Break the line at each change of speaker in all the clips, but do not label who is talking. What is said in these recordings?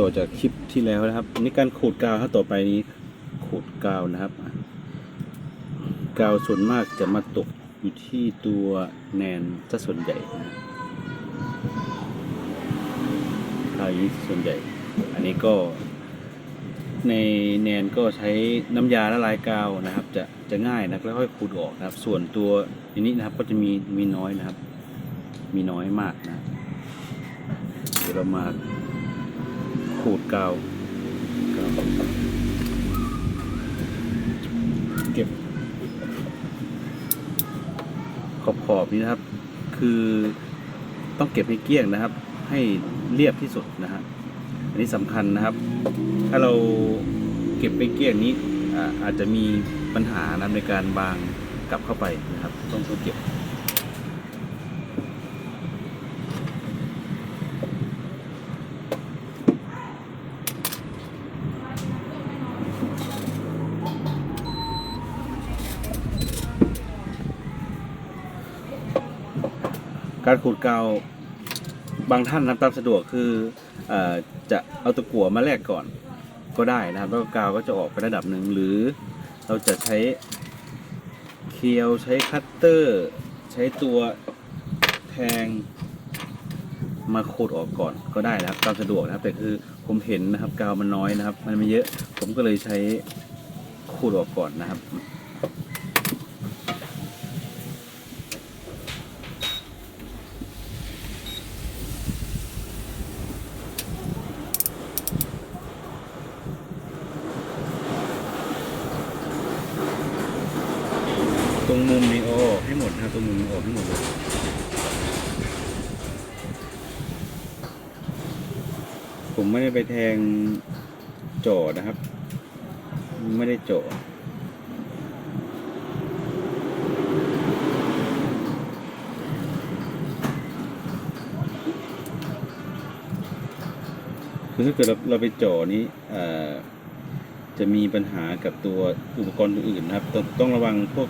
ต่อจากคลิปที่แล้วนะครับนี่การขูดกาวครับต่อไปนี้ขูดกาวนะครับกาวส่วนมากจะมาตกอยู่ที่ตัวแนนซะส่วนใหญ่นะกาวอยู่ที่ส่วนใหญ่ อันนี้ก็ในแนนก็ใช้น้ำยาละลายกาวนะครับ จะจะง่ายนะครับแล้วค่อยขูดออกนะครับ ส่วนตัวอันนี้นะครับก็จะมีมีน้อยนะครับ มีน้อยมากนะ เดี๋ยวเรามา ขูดกาวกาเก็บ ขอบขอบๆนี้นะครับ คือต้องเก็บให้เกลี้ยงนะครับ ให้เรียบที่สุดนะฮะอันนี้สำคัญนะครับ ถ้าเราเก็บไปเกลี้ยงนี้อาจจะมีปัญหานะในการบางกลับเข้าไปนะครับ ต้องต้องเก็บ ขูดกาวบางท่านนะตามสะดวกคืออจะเอาตะกั่วมาแลกก่อนก็ได้นะครับแล้วกาวก็จะออกไประดับหนึ่งหรือเราจะใช้เคียวใช้คัตเตอร์ ใช้ตัวแทงมาขูดออกก่อนก็ได้นะครับตามสะดวกนะครับแต่คือผมเห็นนะครับกาวมันน้อยนะครับ มันไม่เยอะผมก็เลยใช้ขูดออกก่อนนะครับ ตรงมุมนี้โอ้ ให้หมดนะครับตรงมุมนี้ออกให้หมดเลยผมไม่ได้ไปแทงจอนะครับ ไม่ได้จอคือถ้าเกิดเราเราไปจ่อนี้เอ่อจะมีปัญหากับตัวอุปกรณ์อื่นนะครับ ต้องต้องระวังพวก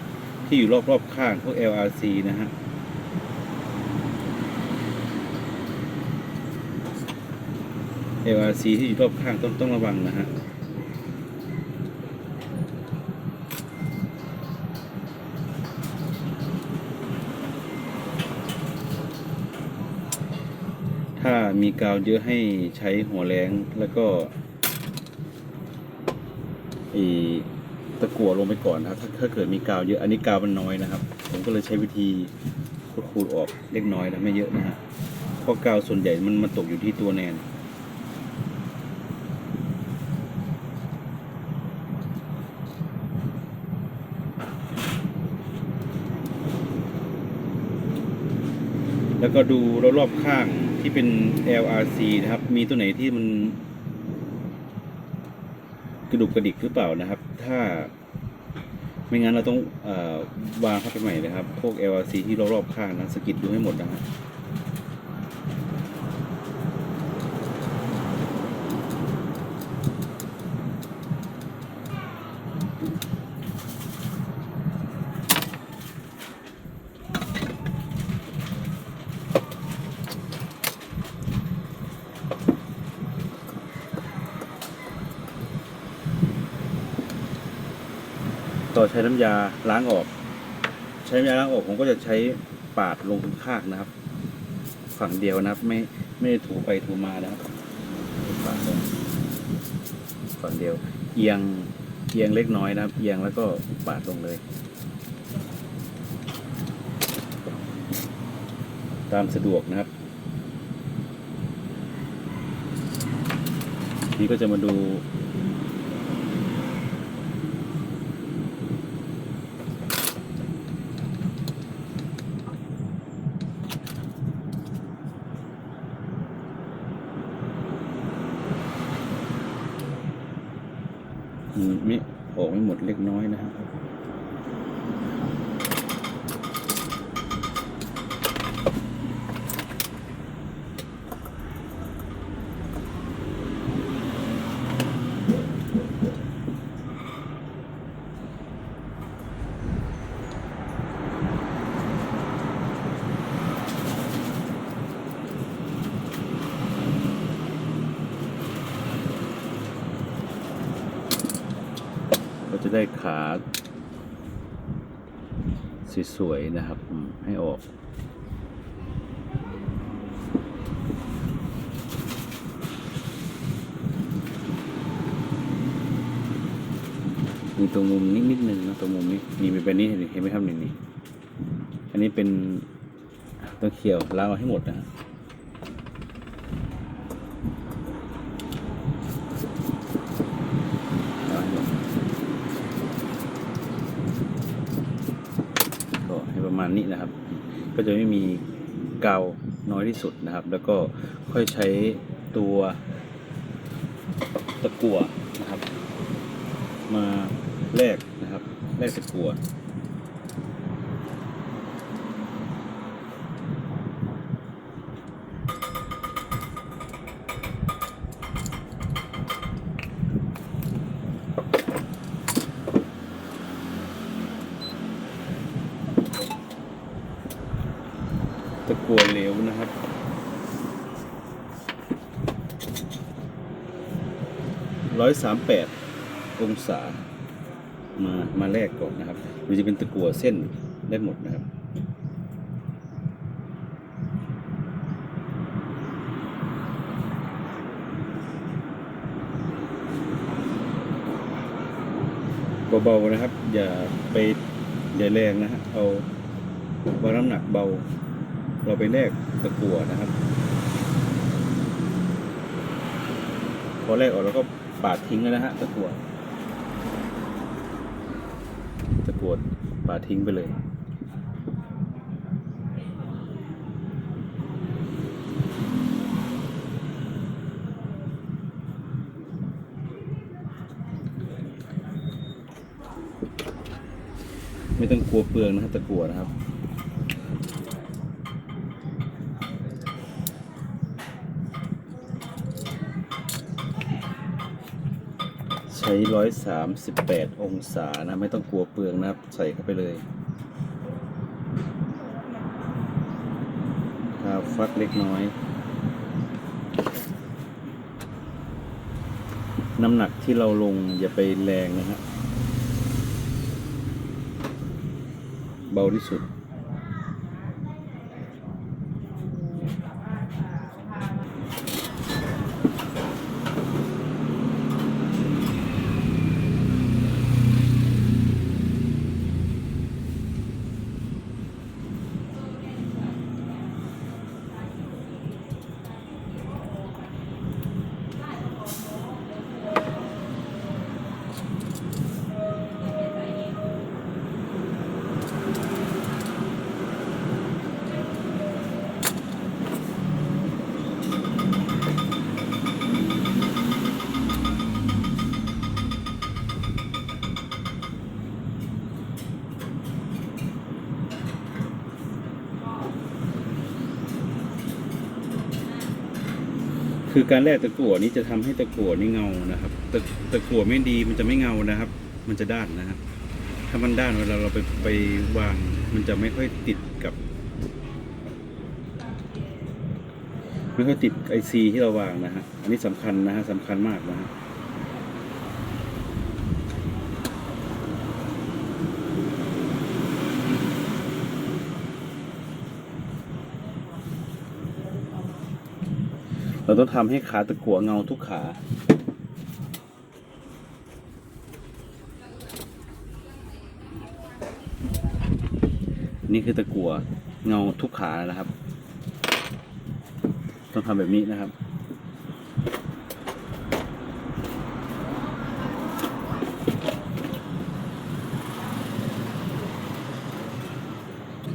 ที่อยู่รอบๆข้างพวก LRC นะฮะ LRC ที่อยู่รอบข้างต้องต้องระวังนะฮะ ถ้ามีกาวเยอะให้ใช้หัวแรงแล้วก็อี ตะกั่วลงไปก่อนนะครับถ้าถ้าเกิดมีกาวเยอะอันนี้กาวมันน้อยนะครับ ผมก็เลยใช้วิธีขูดๆออกเล็กน้อยนะไม่เยอะนะฮะเพราะกาวส่วนใหญ่มันมาตกอยู่ที่ตัวแนนแล้วก็ดูรอบๆข้างที่เป็น LRC นะครับ มีตัวไหนที่มัน กระดุกกระดิกหรือเปล่านะครับ ถ้าไม่งั้นเราต้องอวางเข้าไปใหม่นะครับ พวก LRC ที่รอบๆข้างนะสกิดดูให้หมดนะฮะ อใช้น้ำยาล้างออก ใช้น้ำยาล้างออกผมก็จะใช้ปาดลงข้างนะครับ ฝั่งเดียวนะครับ ไม่ไม่ถูไปถูมานะครับปาดลงฝั่งเดียว เอียงเอียงเล็กน้อยนะครับ เอียงแล้วก็ปาดลงเลย ตามสะดวกนะครับนี่ก็จะมาดู อืมไม่ ออกไม่หมดเล็กน้อยนะครับ ขาสวยๆนะครับ ให้ออก มีตรงมุมนิดนิดนึงนะตรงมุมนี้นี่มีเป็นนี้เห็นไหมครับนี่นี่อันนี้เป็นตัวเขียวล้างเอาให้หมดนะฮะล้างให้หมดก็ให้ประ มาณนี้นะครับ ก็จะไม่มีเกาน้อยที่สุดนะครับ แล้วก็ค่อยใช้ตัวตะกั่วนะครับ มาแลกนะครับแลกตะกั่ว เหลวนะครับ ร้อยสามแปดองศา มามาแลกก่อนนะครับหรือจะเป็นตะกั่วเส้นได้หมดนะครับเบาๆนะครับ อย่าไปอย่าแรงนะฮะเอาวาน้ำหนักเบา เราไปแลกตะกั่วนะครับ พอแรกออกแล้วก็ปาดทิ้งเลยนะฮะตะกรวดตะกรวดปาดทิ้งไปเลยไม่ต้องกลัวเปลืองนะครับตะกรวดนะครับ ช้ร้อยสามสิบแปดองศานะ ไม่ต้องกลัวเปลืองนะครับ ใส่เข้าไปเลยคาฟักเล็กน้อย น้ำหนักที่เราลงอย่าไปแรงนะฮะเบาที่สุด คือการแลกตะกั่วนี้จะทำให้ตะกั่วนี่เงานะครับตะตะกั่วไม่ดีมันจะไม่เงานะครับ มันจะด้านนะครับ ถ้ามันด้านเวลาเราไปไปวาง มันจะไม่ค่อยติดกับ ไม่ค่อยติดไอซีที่เราวางนะฮะอันนี้สำคัญนะฮะสำคัญมากนะฮะ เราต้องทำให้ขาตะกัวเงาทุกขา นี่คือตะกัวเงาทุกขานะครับ ต้องทำแบบนี้นะครับ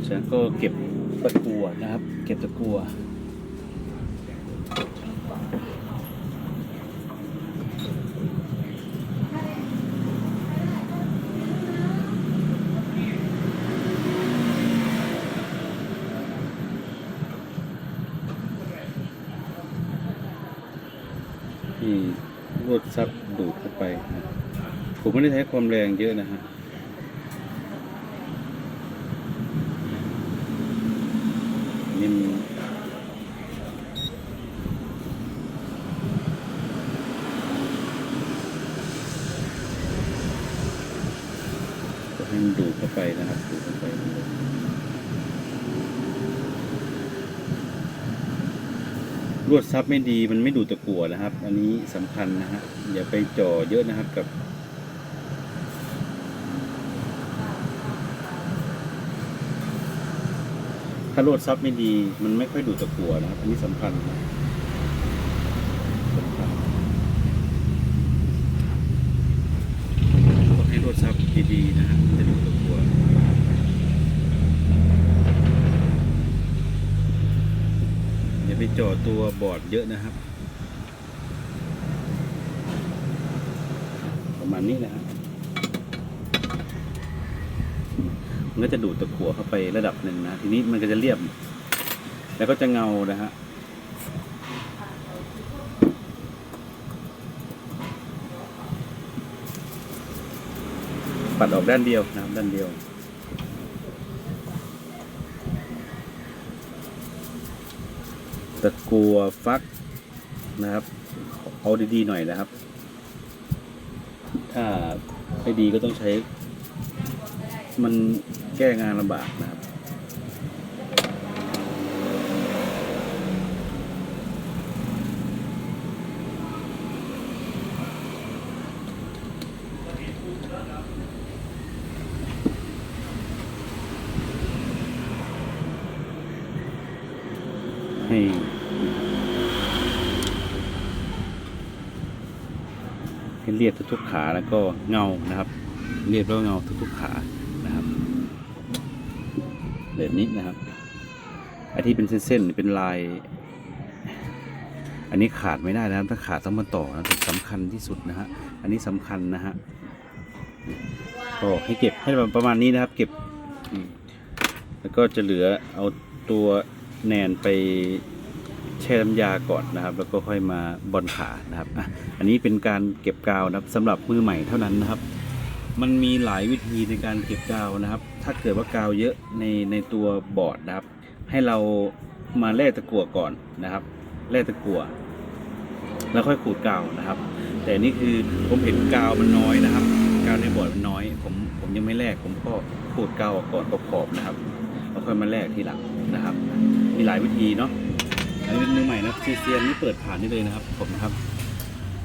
ฉันก็เก็บตะกัวนะครับ เก็บตะกัว ที่รว ดซับดูดเข้าไป ผมไม่ได้ใช้ความแรงเยอะนะฮะนี่มันเข้าไปนะครับขูดเข้าไป รวดซับไม่ดีมันไม่ดูดตะกั่วนะครับ อันนี้สำคัญนะฮะอย่าไปจ่อเยอะนะครับกับ ถ้าโลดซับไม่ดีมันไม่ค่อยดูดตะกั่วนะครับ อันนี้สำคัญนะสำคัญต้องให้โลดซับดีๆนะฮะจะดูดตะกั่วอย่าไปจ่อ ตัวบอร์ดเยอะนะครับ ประมาณนี้นะครับมันก็จะดูดตะกั่วเข้าไประดับหนึ่งนะ ทีนี้มันก็จะเรียบ แล้วก็จะเงานะฮะปัดออกด้านเดียวนะครับด้านเดียวะกัวฟักนะครับ เอาดีๆหน่อยนะครับ ถ้าไม่ดีก็ต้องใช้ มันแก้งานลำบากนะครับให้ให้ เรียบทุกๆขาแล้วก็เงานะครับ เรียบแล้วเงาทุกๆขานะครับแบบนี้นะครับไอที่เป็นเส้นๆเป็นลาย อันนี้ขาดไม่ได้นะครับ ถ้าขาดต้องมาต่อนะสำคัญที่สุดนะฮะอันนี้สำคัญนะฮะก็ให้เก็บให้ประมาณนี้นะครับ เก็บ แล้วก็จะเหลือเอาตัวแนนไป แช่น้ำยาก่อนนะครับ แล้วก็ค่อยมาบอลขานะครับอันนี้เป็นการเก็บกาวนะครับสำหรับมือใหม่เท่านั้นนะครับ มันมีหลายวิธีในการเก็บกาวนะครับ ถ้าเกิดว่ากาวเยอะในในตัวบอร์ดนะครับ ให้เรามาแล่ตะกั่วก่อนนะครับแล่ตะกั่วแล้วค่อยขูดกาวนะครับ แต่นี่คือผมเห็นกาวมันน้อยนะครับ กาวในบอร์ดมันน้อย ผมผมยังไม่แลกผมก็ขูดกาวออกก่อนขอบๆนะครับแล้วค่อยมาแลกทีหลังนะครับ มีหลายวิธีเนาะ อันนี้เป็นมือใหม่นะซีเซียนนี่เปิดผ่านนี่เลยนะครับผมครับ